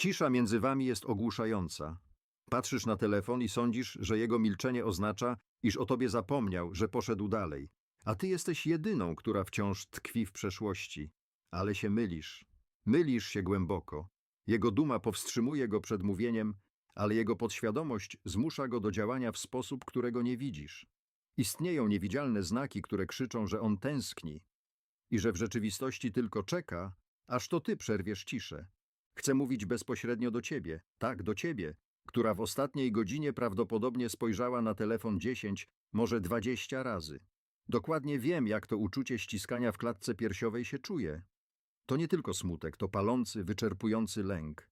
Cisza między wami jest ogłuszająca. Patrzysz na telefon i sądzisz, że jego milczenie oznacza, iż o tobie zapomniał, że poszedł dalej. A ty jesteś jedyną, która wciąż tkwi w przeszłości. Ale się mylisz. Mylisz się głęboko. Jego duma powstrzymuje go przed mówieniem, ale jego podświadomość zmusza go do działania w sposób, którego nie widzisz. Istnieją niewidzialne znaki, które krzyczą, że on tęskni i że w rzeczywistości tylko czeka, aż to ty przerwiesz ciszę. Chcę mówić bezpośrednio do ciebie, tak, do ciebie, która w ostatniej godzinie prawdopodobnie spojrzała na telefon 10, może 20 razy. Dokładnie wiem, jak to uczucie ściskania w klatce piersiowej się czuje. To nie tylko smutek, to palący, wyczerpujący lęk.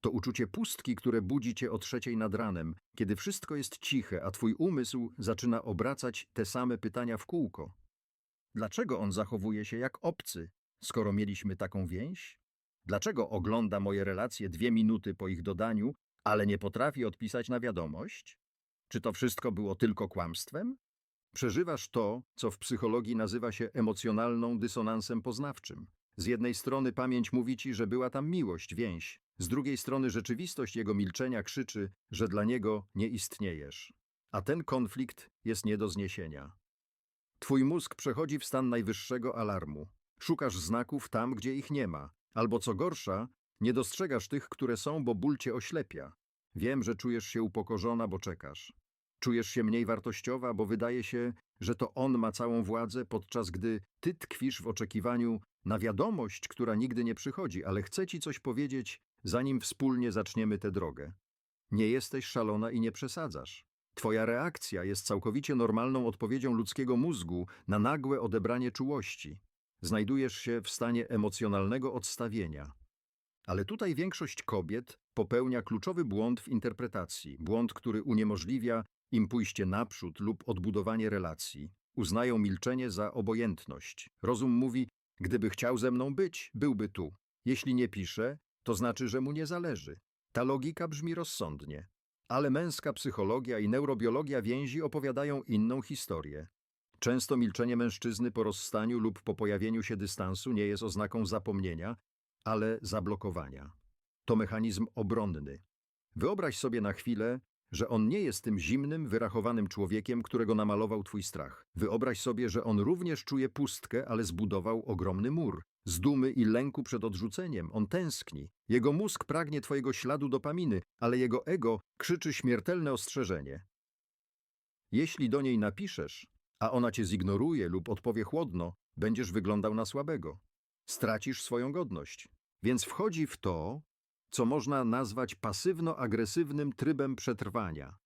To uczucie pustki, które budzi cię o trzeciej nad ranem, kiedy wszystko jest ciche, a twój umysł zaczyna obracać te same pytania w kółko. Dlaczego on zachowuje się jak obcy, skoro mieliśmy taką więź? Dlaczego ogląda moje relacje dwie minuty po ich dodaniu, ale nie potrafi odpisać na wiadomość? Czy to wszystko było tylko kłamstwem? Przeżywasz to, co w psychologii nazywa się emocjonalną dysonansem poznawczym. Z jednej strony pamięć mówi ci, że była tam miłość, więź. Z drugiej strony rzeczywistość jego milczenia krzyczy, że dla niego nie istniejesz. A ten konflikt jest nie do zniesienia. Twój mózg przechodzi w stan najwyższego alarmu. Szukasz znaków tam, gdzie ich nie ma. Albo co gorsza, nie dostrzegasz tych, które są, bo ból cię oślepia. Wiem, że czujesz się upokorzona, bo czekasz. Czujesz się mniej wartościowa, bo wydaje się, że to on ma całą władzę, podczas gdy ty tkwisz w oczekiwaniu na wiadomość, która nigdy nie przychodzi, ale chcę ci coś powiedzieć, zanim wspólnie zaczniemy tę drogę. Nie jesteś szalona i nie przesadzasz. Twoja reakcja jest całkowicie normalną odpowiedzią ludzkiego mózgu na nagłe odebranie czułości. Znajdujesz się w stanie emocjonalnego odstawienia. Ale tutaj większość kobiet popełnia kluczowy błąd w interpretacji, błąd, który uniemożliwia im pójście naprzód lub odbudowanie relacji. Uznają milczenie za obojętność. Rozum mówi, gdyby chciał ze mną być, byłby tu. Jeśli nie pisze, to znaczy, że mu nie zależy. Ta logika brzmi rozsądnie. Ale męska psychologia i neurobiologia więzi opowiadają inną historię. Często milczenie mężczyzny po rozstaniu lub po pojawieniu się dystansu nie jest oznaką zapomnienia, ale zablokowania. To mechanizm obronny. Wyobraź sobie na chwilę, że on nie jest tym zimnym, wyrachowanym człowiekiem, którego namalował twój strach. Wyobraź sobie, że on również czuje pustkę, ale zbudował ogromny mur. Z dumy i lęku przed odrzuceniem. On tęskni. Jego mózg pragnie twojego śladu dopaminy, ale jego ego krzyczy śmiertelne ostrzeżenie. Jeśli do niej napiszesz, a ona cię zignoruje lub odpowie chłodno, będziesz wyglądał na słabego. Stracisz swoją godność. Więc wchodzi w to, co można nazwać pasywno-agresywnym trybem przetrwania.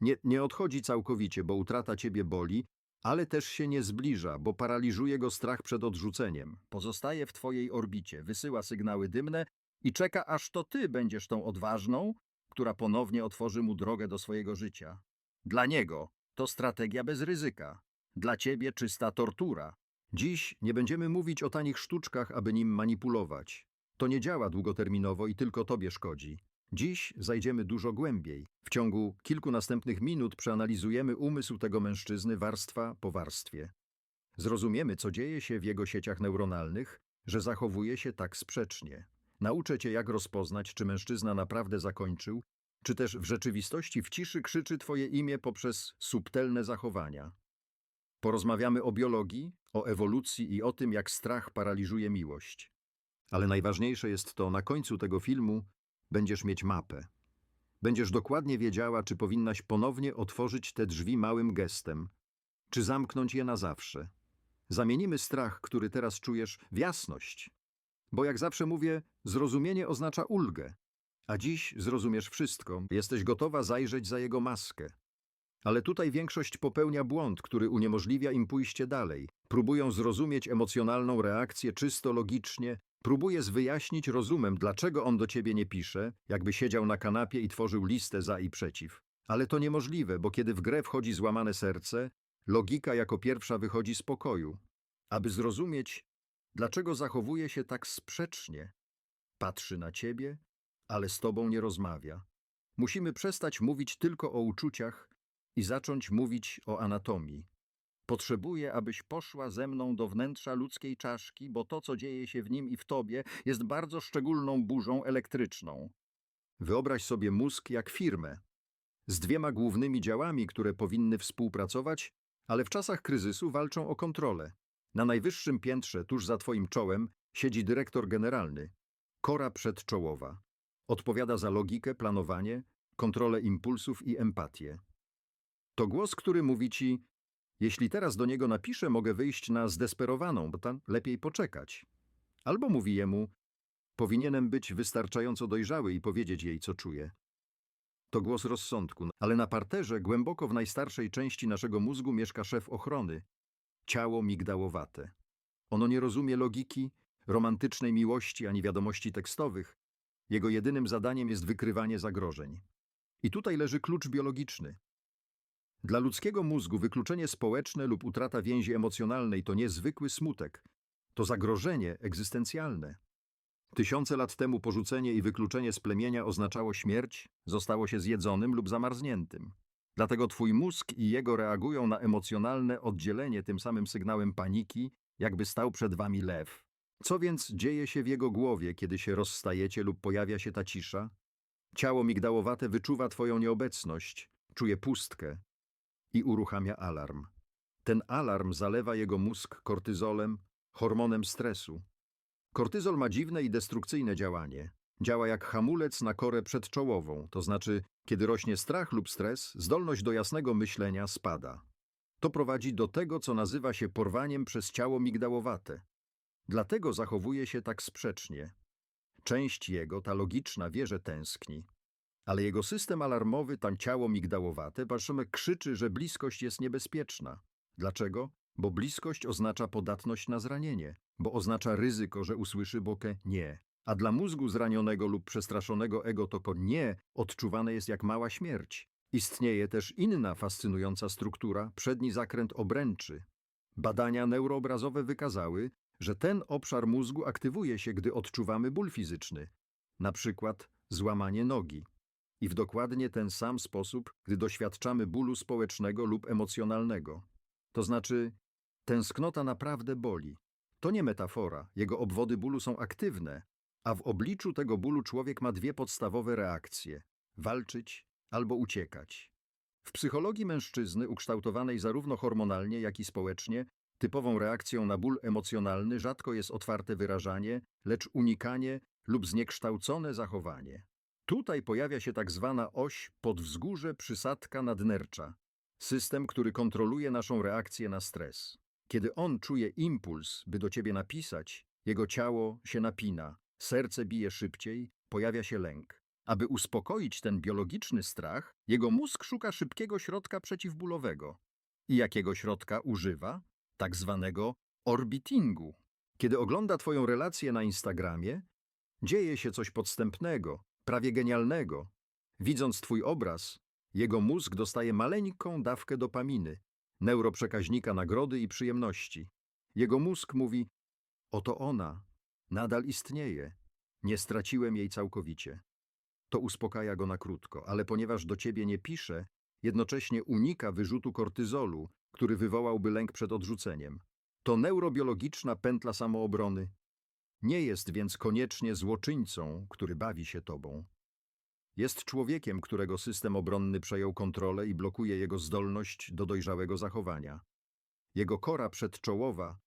Nie, nie odchodzi całkowicie, bo utrata ciebie boli, ale też się nie zbliża, bo paraliżuje go strach przed odrzuceniem. Pozostaje w twojej orbicie, wysyła sygnały dymne i czeka, aż to ty będziesz tą odważną, która ponownie otworzy mu drogę do swojego życia. Dla niego to strategia bez ryzyka. Dla ciebie czysta tortura. Dziś nie będziemy mówić o tanich sztuczkach, aby nim manipulować. To nie działa długoterminowo i tylko tobie szkodzi. Dziś zajdziemy dużo głębiej. W ciągu kilku następnych minut przeanalizujemy umysł tego mężczyzny warstwa po warstwie. Zrozumiemy, co dzieje się w jego sieciach neuronalnych, że zachowuje się tak sprzecznie. Nauczę cię, jak rozpoznać, czy mężczyzna naprawdę zakończył, czy też w rzeczywistości w ciszy krzyczy twoje imię poprzez subtelne zachowania. Porozmawiamy o biologii, o ewolucji i o tym, jak strach paraliżuje miłość. Ale najważniejsze jest to, na końcu tego filmu będziesz mieć mapę. Będziesz dokładnie wiedziała, czy powinnaś ponownie otworzyć te drzwi małym gestem, czy zamknąć je na zawsze. Zamienimy strach, który teraz czujesz, w jasność. Bo jak zawsze mówię, zrozumienie oznacza ulgę. A dziś zrozumiesz wszystko, jesteś gotowa zajrzeć za jego maskę. Ale tutaj większość popełnia błąd, który uniemożliwia im pójście dalej. Próbują zrozumieć emocjonalną reakcję czysto logicznie, próbuje wyjaśnić rozumem, dlaczego on do ciebie nie pisze, jakby siedział na kanapie i tworzył listę za i przeciw. Ale to niemożliwe, bo kiedy w grę wchodzi złamane serce, logika jako pierwsza wychodzi z pokoju. Aby zrozumieć, dlaczego zachowuje się tak sprzecznie, patrzy na ciebie, ale z tobą nie rozmawia. Musimy przestać mówić tylko o uczuciach i zacząć mówić o anatomii. Potrzebuję, abyś poszła ze mną do wnętrza ludzkiej czaszki, bo to, co dzieje się w nim i w tobie, jest bardzo szczególną burzą elektryczną. Wyobraź sobie mózg jak firmę, z dwiema głównymi działami, które powinny współpracować, ale w czasach kryzysu walczą o kontrolę. Na najwyższym piętrze, tuż za twoim czołem, siedzi dyrektor generalny, kora przedczołowa. Odpowiada za logikę, planowanie, kontrolę impulsów i empatię. To głos, który mówi ci, jeśli teraz do niego napiszę, mogę wyjść na zdesperowaną, bo tam lepiej poczekać. Albo mówi jemu, powinienem być wystarczająco dojrzały i powiedzieć jej, co czuję. To głos rozsądku, ale na parterze, głęboko w najstarszej części naszego mózgu mieszka szef ochrony, ciało migdałowate. Ono nie rozumie logiki, romantycznej miłości ani wiadomości tekstowych. Jego jedynym zadaniem jest wykrywanie zagrożeń. I tutaj leży klucz biologiczny. Dla ludzkiego mózgu wykluczenie społeczne lub utrata więzi emocjonalnej to niezwykły smutek. To zagrożenie egzystencjalne. Tysiące lat temu porzucenie i wykluczenie z plemienia oznaczało śmierć, zostało się zjedzonym lub zamarzniętym. Dlatego twój mózg i jego reagują na emocjonalne oddzielenie tym samym sygnałem paniki, jakby stał przed wami lew. Co więc dzieje się w jego głowie, kiedy się rozstajecie lub pojawia się ta cisza? Ciało migdałowate wyczuwa twoją nieobecność, czuje pustkę i uruchamia alarm. Ten alarm zalewa jego mózg kortyzolem, hormonem stresu. Kortyzol ma dziwne i destrukcyjne działanie. Działa jak hamulec na korę przedczołową, to znaczy, kiedy rośnie strach lub stres, zdolność do jasnego myślenia spada. To prowadzi do tego, co nazywa się porwaniem przez ciało migdałowate. Dlatego zachowuje się tak sprzecznie. Część jego, ta logiczna, wie, że tęskni. Ale jego system alarmowy, tam ciało migdałowate, patrzymy, krzyczy, że bliskość jest niebezpieczna. Dlaczego? Bo bliskość oznacza podatność na zranienie, bo oznacza ryzyko, że usłyszy bokę nie. A dla mózgu zranionego lub przestraszonego ego to ko nie odczuwane jest jak mała śmierć. Istnieje też inna fascynująca struktura, przedni zakręt obręczy. Badania neuroobrazowe wykazały, że ten obszar mózgu aktywuje się, gdy odczuwamy ból fizyczny, na przykład złamanie nogi. I w dokładnie ten sam sposób, gdy doświadczamy bólu społecznego lub emocjonalnego. To znaczy, tęsknota naprawdę boli. To nie metafora, jego obwody bólu są aktywne, a w obliczu tego bólu człowiek ma dwie podstawowe reakcje walczyć albo uciekać. W psychologii mężczyzny, ukształtowanej zarówno hormonalnie, jak i społecznie, typową reakcją na ból emocjonalny rzadko jest otwarte wyrażanie, lecz unikanie lub zniekształcone zachowanie. Tutaj pojawia się tak zwana oś podwzgórze przysadka nadnercza, system, który kontroluje naszą reakcję na stres. Kiedy on czuje impuls, by do ciebie napisać, jego ciało się napina, serce bije szybciej, pojawia się lęk. Aby uspokoić ten biologiczny strach, jego mózg szuka szybkiego środka przeciwbólowego. I jakiego środka używa? Tak zwanego orbitingu. Kiedy ogląda twoją relację na Instagramie, dzieje się coś podstępnego, prawie genialnego. Widząc twój obraz, jego mózg dostaje maleńką dawkę dopaminy, neuroprzekaźnika nagrody i przyjemności. Jego mózg mówi: Oto ona, nadal istnieje, nie straciłem jej całkowicie. To uspokaja go na krótko, ale ponieważ do ciebie nie pisze, jednocześnie unika wyrzutu kortyzolu, który wywołałby lęk przed odrzuceniem. To neurobiologiczna pętla samoobrony. Nie jest więc koniecznie złoczyńcą, który bawi się tobą. Jest człowiekiem, którego system obronny przejął kontrolę i blokuje jego zdolność do dojrzałego zachowania. Jego kora przedczołowa,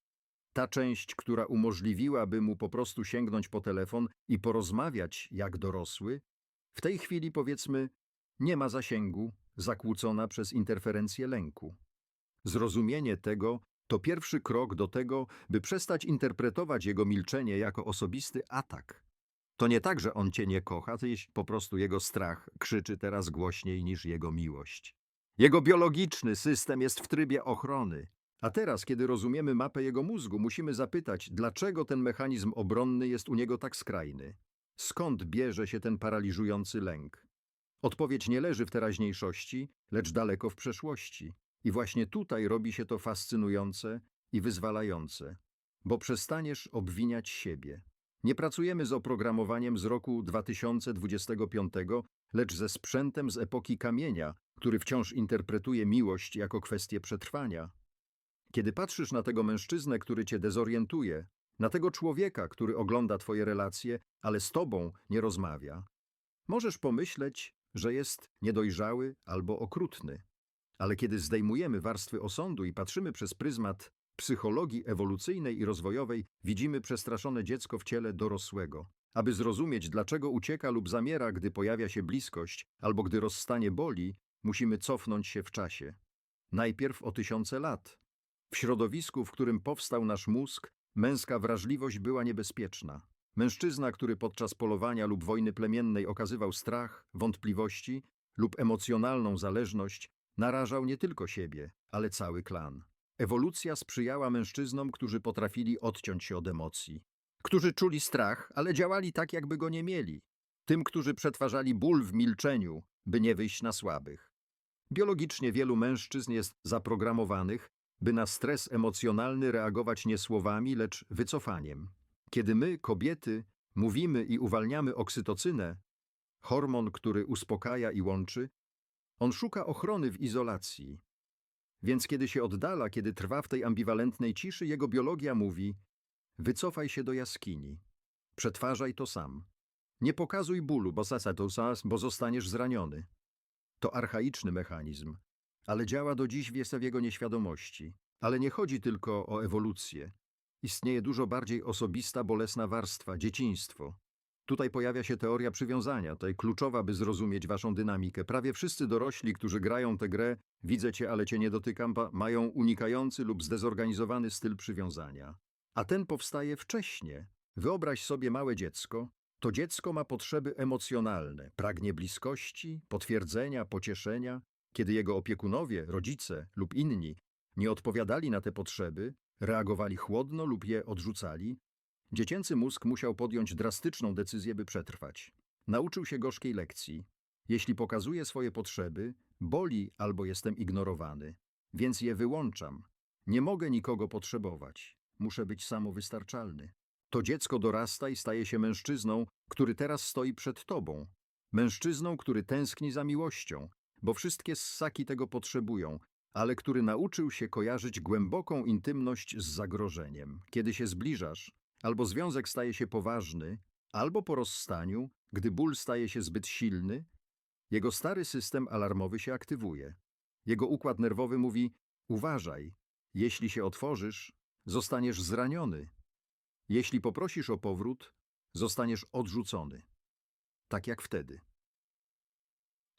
ta część, która umożliwiłaby mu po prostu sięgnąć po telefon i porozmawiać jak dorosły, w tej chwili powiedzmy nie ma zasięgu, zakłócona przez interferencję lęku. Zrozumienie tego to pierwszy krok do tego, by przestać interpretować jego milczenie jako osobisty atak. To nie tak, że on cię nie kocha, jest po prostu jego strach krzyczy teraz głośniej niż jego miłość. Jego biologiczny system jest w trybie ochrony. A teraz, kiedy rozumiemy mapę jego mózgu, musimy zapytać, dlaczego ten mechanizm obronny jest u niego tak skrajny. Skąd bierze się ten paraliżujący lęk? Odpowiedź nie leży w teraźniejszości, lecz daleko w przeszłości. I właśnie tutaj robi się to fascynujące i wyzwalające, bo przestaniesz obwiniać siebie. Nie pracujemy z oprogramowaniem z roku 2025, lecz ze sprzętem z epoki kamienia, który wciąż interpretuje miłość jako kwestię przetrwania. Kiedy patrzysz na tego mężczyznę, który cię dezorientuje, na tego człowieka, który ogląda twoje relacje, ale z tobą nie rozmawia, możesz pomyśleć, że jest niedojrzały albo okrutny. Ale kiedy zdejmujemy warstwy osądu i patrzymy przez pryzmat psychologii ewolucyjnej i rozwojowej, widzimy przestraszone dziecko w ciele dorosłego. Aby zrozumieć, dlaczego ucieka lub zamiera, gdy pojawia się bliskość, albo gdy rozstanie boli, musimy cofnąć się w czasie. Najpierw o tysiące lat. W środowisku, w którym powstał nasz mózg, męska wrażliwość była niebezpieczna. Mężczyzna, który podczas polowania lub wojny plemiennej okazywał strach, wątpliwości lub emocjonalną zależność, narażał nie tylko siebie, ale cały klan. Ewolucja sprzyjała mężczyznom, którzy potrafili odciąć się od emocji, którzy czuli strach, ale działali tak, jakby go nie mieli, tym, którzy przetwarzali ból w milczeniu, by nie wyjść na słabych. Biologicznie wielu mężczyzn jest zaprogramowanych, by na stres emocjonalny reagować nie słowami, lecz wycofaniem. Kiedy my, kobiety, mówimy i uwalniamy oksytocynę, hormon, który uspokaja i łączy, on szuka ochrony w izolacji. Więc kiedy się oddala, kiedy trwa w tej ambiwalentnej ciszy, jego biologia mówi: wycofaj się do jaskini, przetwarzaj to sam. Nie pokazuj bólu, bo sasatosas, bo zostaniesz zraniony. To archaiczny mechanizm, ale działa do dziś w jego nieświadomości. Ale nie chodzi tylko o ewolucję. Istnieje dużo bardziej osobista, bolesna warstwa dzieciństwo. Tutaj pojawia się teoria przywiązania, jest kluczowa, by zrozumieć waszą dynamikę. Prawie wszyscy dorośli, którzy grają tę grę, widzę cię, ale cię nie dotykam, mają unikający lub zdezorganizowany styl przywiązania. A ten powstaje wcześnie. Wyobraź sobie małe dziecko. To dziecko ma potrzeby emocjonalne, pragnie bliskości, potwierdzenia, pocieszenia. Kiedy jego opiekunowie, rodzice lub inni nie odpowiadali na te potrzeby, reagowali chłodno lub je odrzucali, dziecięcy mózg musiał podjąć drastyczną decyzję, by przetrwać. Nauczył się gorzkiej lekcji. Jeśli pokazuję swoje potrzeby, boli albo jestem ignorowany, więc je wyłączam. Nie mogę nikogo potrzebować. Muszę być samowystarczalny. To dziecko dorasta i staje się mężczyzną, który teraz stoi przed tobą. Mężczyzną, który tęskni za miłością, bo wszystkie ssaki tego potrzebują, ale który nauczył się kojarzyć głęboką intymność z zagrożeniem. Kiedy się zbliżasz, albo związek staje się poważny, albo po rozstaniu, gdy ból staje się zbyt silny, jego stary system alarmowy się aktywuje. Jego układ nerwowy mówi: Uważaj, jeśli się otworzysz, zostaniesz zraniony. Jeśli poprosisz o powrót, zostaniesz odrzucony. Tak jak wtedy.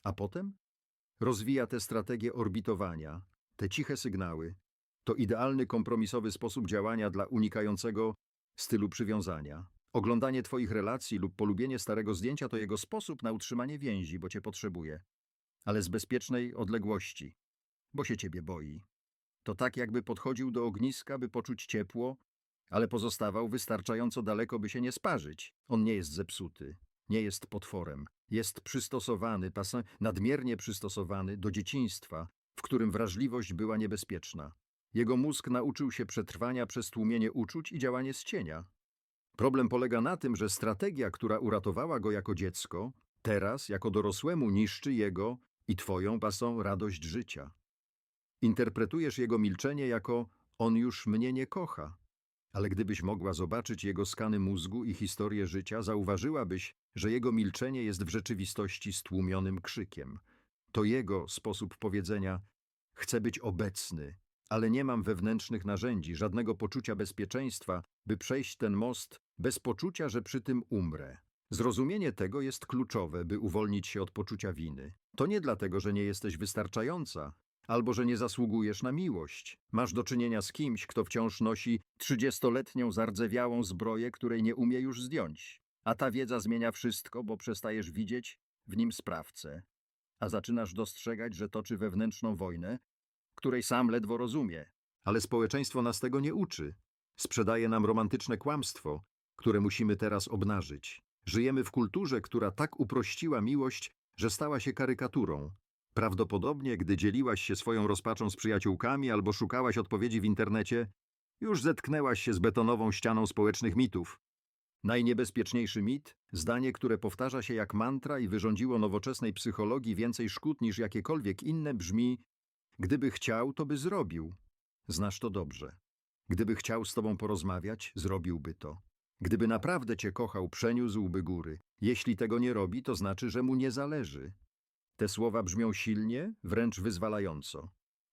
A potem rozwija tę strategię orbitowania, te ciche sygnały. To idealny kompromisowy sposób działania dla unikającego stylu przywiązania. Oglądanie Twoich relacji lub polubienie starego zdjęcia to jego sposób na utrzymanie więzi, bo Cię potrzebuje, ale z bezpiecznej odległości, bo się Ciebie boi. To tak, jakby podchodził do ogniska, by poczuć ciepło, ale pozostawał wystarczająco daleko, by się nie sparzyć. On nie jest zepsuty, nie jest potworem. Jest przystosowany, nadmiernie przystosowany do dzieciństwa, w którym wrażliwość była niebezpieczna. Jego mózg nauczył się przetrwania przez tłumienie uczuć i działanie z cienia. Problem polega na tym, że strategia, która uratowała go jako dziecko, teraz, jako dorosłemu, niszczy jego i twoją pasą radość życia. Interpretujesz jego milczenie jako on już mnie nie kocha. Ale gdybyś mogła zobaczyć jego skany mózgu i historię życia, zauważyłabyś, że jego milczenie jest w rzeczywistości stłumionym krzykiem. To jego sposób powiedzenia: Chcę być obecny, ale nie mam wewnętrznych narzędzi, żadnego poczucia bezpieczeństwa, by przejść ten most bez poczucia, że przy tym umrę. Zrozumienie tego jest kluczowe, by uwolnić się od poczucia winy. To nie dlatego, że nie jesteś wystarczająca, albo że nie zasługujesz na miłość. Masz do czynienia z kimś, kto wciąż nosi trzydziestoletnią zardzewiałą zbroję, której nie umie już zdjąć. A ta wiedza zmienia wszystko, bo przestajesz widzieć w nim sprawcę, a zaczynasz dostrzegać, że toczy wewnętrzną wojnę, której sam ledwo rozumie. Ale społeczeństwo nas tego nie uczy. Sprzedaje nam romantyczne kłamstwo, które musimy teraz obnażyć. Żyjemy w kulturze, która tak uprościła miłość, że stała się karykaturą. Prawdopodobnie, gdy dzieliłaś się swoją rozpaczą z przyjaciółkami albo szukałaś odpowiedzi w internecie, już zetknęłaś się z betonową ścianą społecznych mitów. Najniebezpieczniejszy mit, zdanie, które powtarza się jak mantra i wyrządziło nowoczesnej psychologii więcej szkód niż jakiekolwiek inne, brzmi: Gdyby chciał, to by zrobił. Znasz to dobrze. Gdyby chciał z tobą porozmawiać, zrobiłby to. Gdyby naprawdę cię kochał, przeniósłby góry. Jeśli tego nie robi, to znaczy, że mu nie zależy. Te słowa brzmią silnie, wręcz wyzwalająco.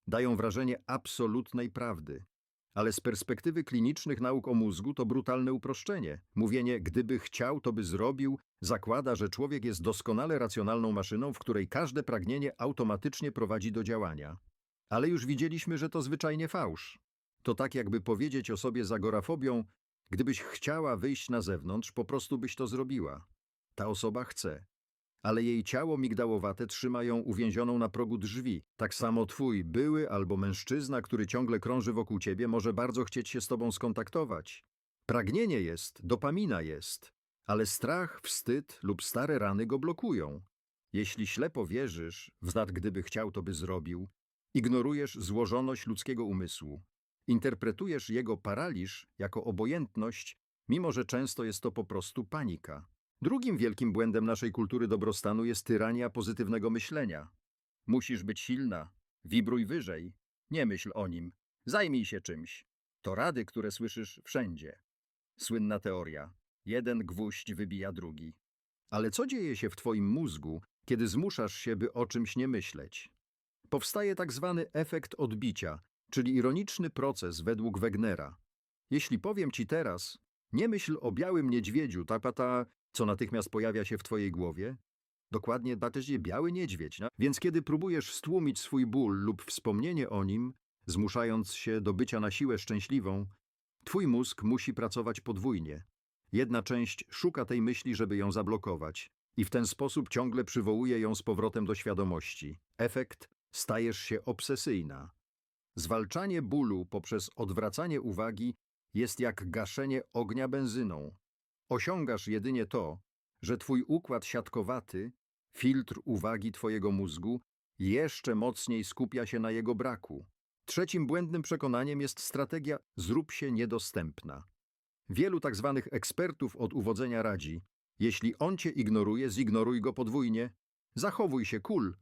Dają wrażenie absolutnej prawdy. Ale z perspektywy klinicznych nauk o mózgu to brutalne uproszczenie. Mówienie, gdyby chciał, to by zrobił, zakłada, że człowiek jest doskonale racjonalną maszyną, w której każde pragnienie automatycznie prowadzi do działania. Ale już widzieliśmy, że to zwyczajnie fałsz. To tak jakby powiedzieć o sobie z agorafobią, gdybyś chciała wyjść na zewnątrz, po prostu byś to zrobiła. Ta osoba chce. Ale jej ciało migdałowate trzyma ją uwięzioną na progu drzwi. Tak samo twój były albo mężczyzna, który ciągle krąży wokół ciebie, może bardzo chcieć się z tobą skontaktować. Pragnienie jest, dopamina jest, ale strach, wstyd lub stare rany go blokują. Jeśli ślepo wierzysz, wzad gdyby chciał, to by zrobił, ignorujesz złożoność ludzkiego umysłu, interpretujesz jego paraliż jako obojętność, mimo że często jest to po prostu panika. Drugim wielkim błędem naszej kultury dobrostanu jest tyrania pozytywnego myślenia. Musisz być silna, wibruj wyżej, nie myśl o nim, zajmij się czymś. To rady, które słyszysz wszędzie. Słynna teoria. Jeden gwóźdź wybija drugi. Ale co dzieje się w twoim mózgu, kiedy zmuszasz się, by o czymś nie myśleć? Powstaje tak zwany efekt odbicia, czyli ironiczny proces według Wegnera. Jeśli powiem ci teraz, nie myśl o białym niedźwiedziu, ta pata, co natychmiast pojawia się w twojej głowie, dokładnie batezie biały niedźwiedź. No? Więc kiedy próbujesz stłumić swój ból lub wspomnienie o nim, zmuszając się do bycia na siłę szczęśliwą, twój mózg musi pracować podwójnie. Jedna część szuka tej myśli, żeby ją zablokować i w ten sposób ciągle przywołuje ją z powrotem do świadomości. Efekt stajesz się obsesyjna. Zwalczanie bólu poprzez odwracanie uwagi jest jak gaszenie ognia benzyną. Osiągasz jedynie to, że twój układ siatkowaty, filtr uwagi twojego mózgu, jeszcze mocniej skupia się na jego braku. Trzecim błędnym przekonaniem jest strategia zrób się niedostępna. Wielu tak zwanych ekspertów od uwodzenia radzi, jeśli on cię ignoruje, zignoruj go podwójnie, zachowuj się cool,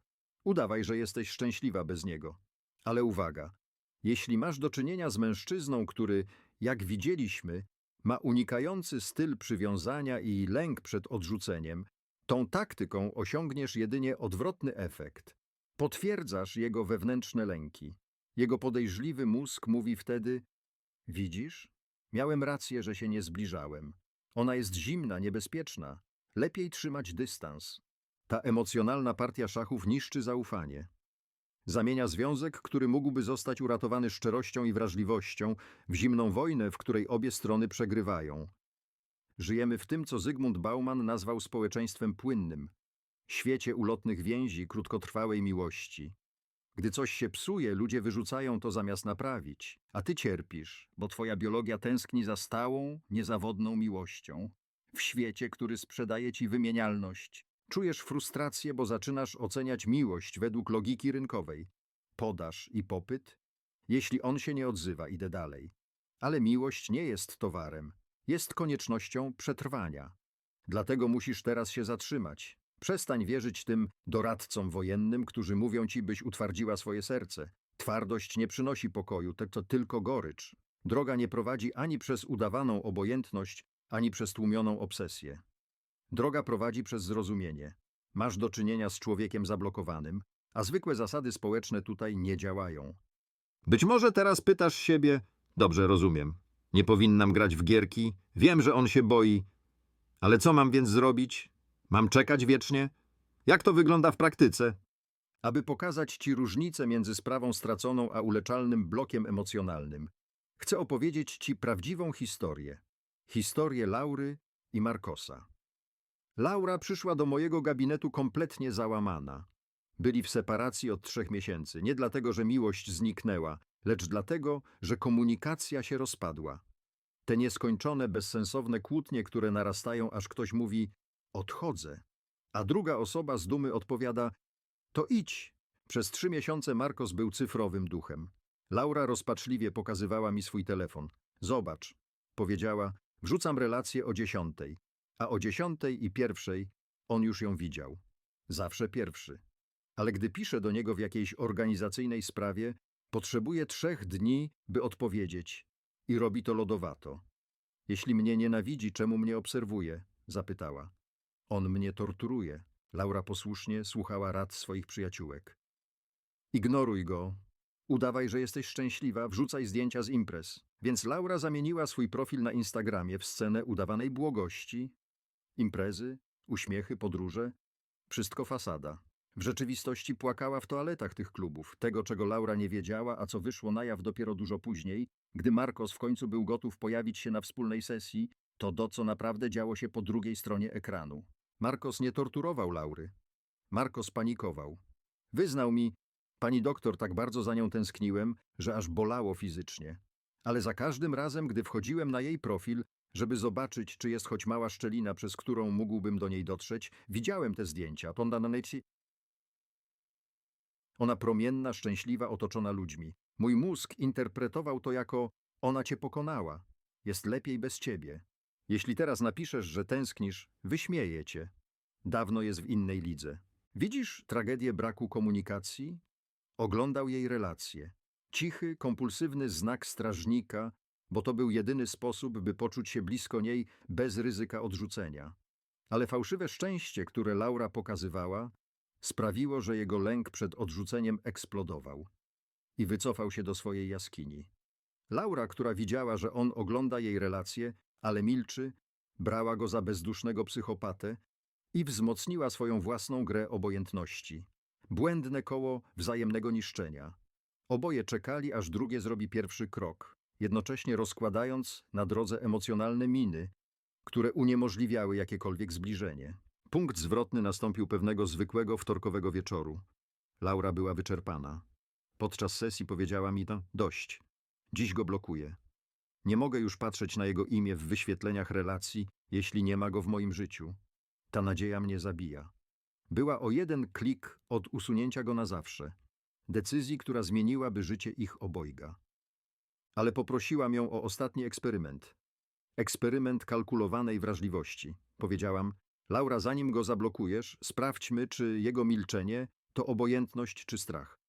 udawaj, że jesteś szczęśliwa bez niego. Ale uwaga, jeśli masz do czynienia z mężczyzną, który, jak widzieliśmy, ma unikający styl przywiązania i lęk przed odrzuceniem, tą taktyką osiągniesz jedynie odwrotny efekt. Potwierdzasz jego wewnętrzne lęki. Jego podejrzliwy mózg mówi wtedy: Widzisz? Miałem rację, że się nie zbliżałem. Ona jest zimna, niebezpieczna. Lepiej trzymać dystans. Ta emocjonalna partia szachów niszczy zaufanie. Zamienia związek, który mógłby zostać uratowany szczerością i wrażliwością, w zimną wojnę, w której obie strony przegrywają. Żyjemy w tym, co Zygmunt Bauman nazwał społeczeństwem płynnym, świecie ulotnych więzi, krótkotrwałej miłości. Gdy coś się psuje, ludzie wyrzucają to zamiast naprawić, a ty cierpisz, bo twoja biologia tęskni za stałą, niezawodną miłością. W świecie, który sprzedaje ci wymienialność, czujesz frustrację, bo zaczynasz oceniać miłość według logiki rynkowej. Podaż i popyt? Jeśli on się nie odzywa, idę dalej. Ale miłość nie jest towarem, jest koniecznością przetrwania. Dlatego musisz teraz się zatrzymać. Przestań wierzyć tym doradcom wojennym, którzy mówią ci, byś utwardziła swoje serce. Twardość nie przynosi pokoju, to, tylko gorycz. Droga nie prowadzi ani przez udawaną obojętność, ani przez tłumioną obsesję. Droga prowadzi przez zrozumienie. Masz do czynienia z człowiekiem zablokowanym, a zwykłe zasady społeczne tutaj nie działają. Być może teraz pytasz siebie, dobrze rozumiem, nie powinnam grać w gierki, wiem, że on się boi, ale co mam więc zrobić? Mam czekać wiecznie? Jak to wygląda w praktyce? Aby pokazać Ci różnicę między sprawą straconą a uleczalnym blokiem emocjonalnym, chcę opowiedzieć Ci prawdziwą historię. Historię Laury i Markosa. Laura przyszła do mojego gabinetu kompletnie załamana. Byli w separacji od trzech miesięcy, nie dlatego, że miłość zniknęła, lecz dlatego, że komunikacja się rozpadła. Te nieskończone, bezsensowne kłótnie, które narastają, aż ktoś mówi odchodzę, a druga osoba z dumy odpowiada to idź. Przez trzy miesiące Marcos był cyfrowym duchem. Laura rozpaczliwie pokazywała mi swój telefon. Zobacz, powiedziała, wrzucam relację o dziesiątej, a o dziesiątej i pierwszej on już ją widział. Zawsze pierwszy. Ale gdy piszę do niego w jakiejś organizacyjnej sprawie, Potrzebuje trzech dni, by odpowiedzieć i robi to lodowato. Jeśli mnie nienawidzi, czemu mnie obserwuje? zapytała. On mnie torturuje. Laura posłusznie słuchała rad swoich przyjaciółek. Ignoruj go. Udawaj, że jesteś szczęśliwa, wrzucaj zdjęcia z imprez. Więc Laura zamieniła swój profil na Instagramie w scenę udawanej błogości. Imprezy, uśmiechy, podróże. Wszystko fasada. W rzeczywistości płakała w toaletach tych klubów, tego czego Laura nie wiedziała, a co wyszło na jaw dopiero dużo później, gdy Marcos w końcu był gotów pojawić się na wspólnej sesji, to do co naprawdę działo się po drugiej stronie ekranu. Marcos nie torturował Laury. Marcos panikował. Wyznał mi, pani doktor, tak bardzo za nią tęskniłem, że aż bolało fizycznie. Ale za każdym razem, gdy wchodziłem na jej profil, żeby zobaczyć, czy jest choć mała szczelina, przez którą mógłbym do niej dotrzeć, widziałem te zdjęcia. Pondananeci. Ona promienna, szczęśliwa, otoczona ludźmi. Mój mózg interpretował to jako ona cię pokonała. Jest lepiej bez ciebie. Jeśli teraz napiszesz, że tęsknisz, wyśmieję cię. Dawno jest w innej lidze. Widzisz tragedię braku komunikacji? Oglądał jej relacje. Cichy, kompulsywny znak strażnika, bo to był jedyny sposób, by poczuć się blisko niej bez ryzyka odrzucenia. Ale fałszywe szczęście, które Laura pokazywała, sprawiło, że jego lęk przed odrzuceniem eksplodował i wycofał się do swojej jaskini. Laura, która widziała, że on ogląda jej relacje, ale milczy, brała go za bezdusznego psychopatę i wzmocniła swoją własną grę obojętności. Błędne koło wzajemnego niszczenia. Oboje czekali, aż drugie zrobi pierwszy krok, jednocześnie rozkładając na drodze emocjonalne miny, które uniemożliwiały jakiekolwiek zbliżenie. Punkt zwrotny nastąpił pewnego zwykłego wtorkowego wieczoru. Laura była wyczerpana. Podczas sesji powiedziała mi to dość. Dziś go blokuję. Nie mogę już patrzeć na jego imię w wyświetleniach relacji, jeśli nie ma go w moim życiu. Ta nadzieja mnie zabija. Była o jeden klik od usunięcia go na zawsze. Decyzji, która zmieniłaby życie ich obojga. Ale poprosiłam ją o ostatni eksperyment. Eksperyment kalkulowanej wrażliwości. Powiedziałam, Laura, zanim go zablokujesz, sprawdźmy, czy jego milczenie to obojętność czy strach.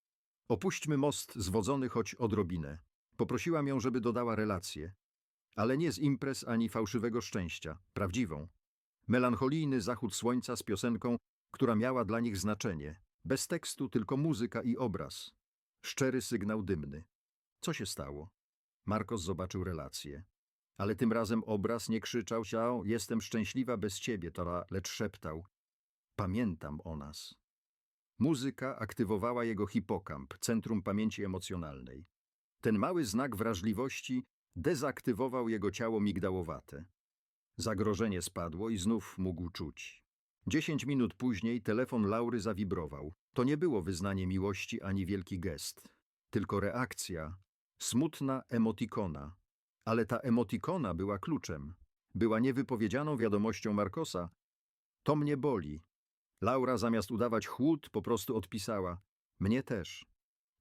Opuśćmy most zwodzony choć odrobinę. Poprosiłam ją, żeby dodała relację. Ale nie z imprez ani fałszywego szczęścia, prawdziwą. Melancholijny zachód słońca z piosenką, która miała dla nich znaczenie. Bez tekstu, tylko muzyka i obraz. Szczery sygnał dymny. Co się stało? Marcos zobaczył relację. Ale tym razem obraz nie krzyczał się, jestem szczęśliwa bez ciebie, Tora, lecz szeptał, pamiętam o nas. Muzyka aktywowała jego hipokamp, centrum pamięci emocjonalnej. Ten mały znak wrażliwości dezaktywował jego ciało migdałowate. Zagrożenie spadło i znów mógł czuć. Dziesięć minut później telefon Laury zawibrował. To nie było wyznanie miłości ani wielki gest, tylko reakcja, smutna emotikona. Ale ta emotikona była kluczem. Była niewypowiedzianą wiadomością Markosa. To mnie boli. Laura zamiast udawać chłód po prostu odpisała. Mnie też.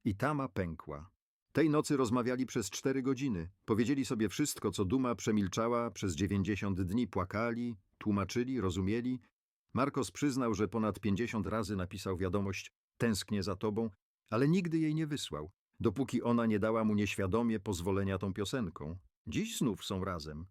I tama pękła. Tej nocy rozmawiali przez cztery godziny. Powiedzieli sobie wszystko, co Duma przemilczała przez dziewięćdziesiąt dni. Płakali, tłumaczyli, rozumieli. Markos przyznał, że ponad pięćdziesiąt razy napisał wiadomość tęsknię za tobą, ale nigdy jej nie wysłał, dopóki ona nie dała mu nieświadomie pozwolenia tą piosenką. Dziś znów są razem.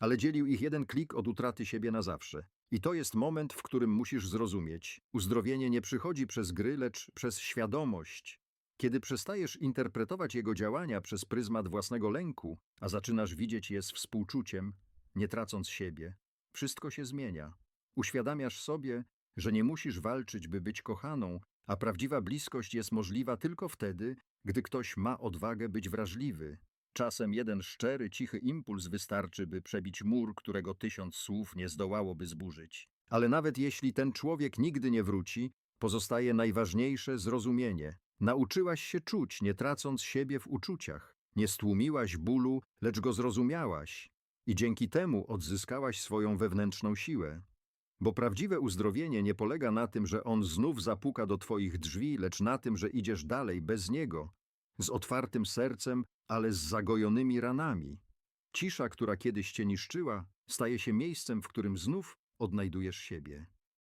Ale dzielił ich jeden klik od utraty siebie na zawsze. I to jest moment, w którym musisz zrozumieć. Uzdrowienie nie przychodzi przez gry, lecz przez świadomość. Kiedy przestajesz interpretować jego działania przez pryzmat własnego lęku, a zaczynasz widzieć je z współczuciem, nie tracąc siebie, wszystko się zmienia. Uświadamiasz sobie, że nie musisz walczyć, by być kochaną, a prawdziwa bliskość jest możliwa tylko wtedy, gdy ktoś ma odwagę być wrażliwy. Czasem jeden szczery, cichy impuls wystarczy, by przebić mur, którego tysiąc słów nie zdołałoby zburzyć. Ale nawet jeśli ten człowiek nigdy nie wróci, pozostaje najważniejsze zrozumienie. Nauczyłaś się czuć, nie tracąc siebie w uczuciach. Nie stłumiłaś bólu, lecz go zrozumiałaś. I dzięki temu odzyskałaś swoją wewnętrzną siłę. Bo prawdziwe uzdrowienie nie polega na tym, że on znów zapuka do twoich drzwi, lecz na tym, że idziesz dalej bez niego, z otwartym sercem, ale z zagojonymi ranami. Cisza, która kiedyś cię niszczyła, staje się miejscem, w którym znów odnajdujesz siebie.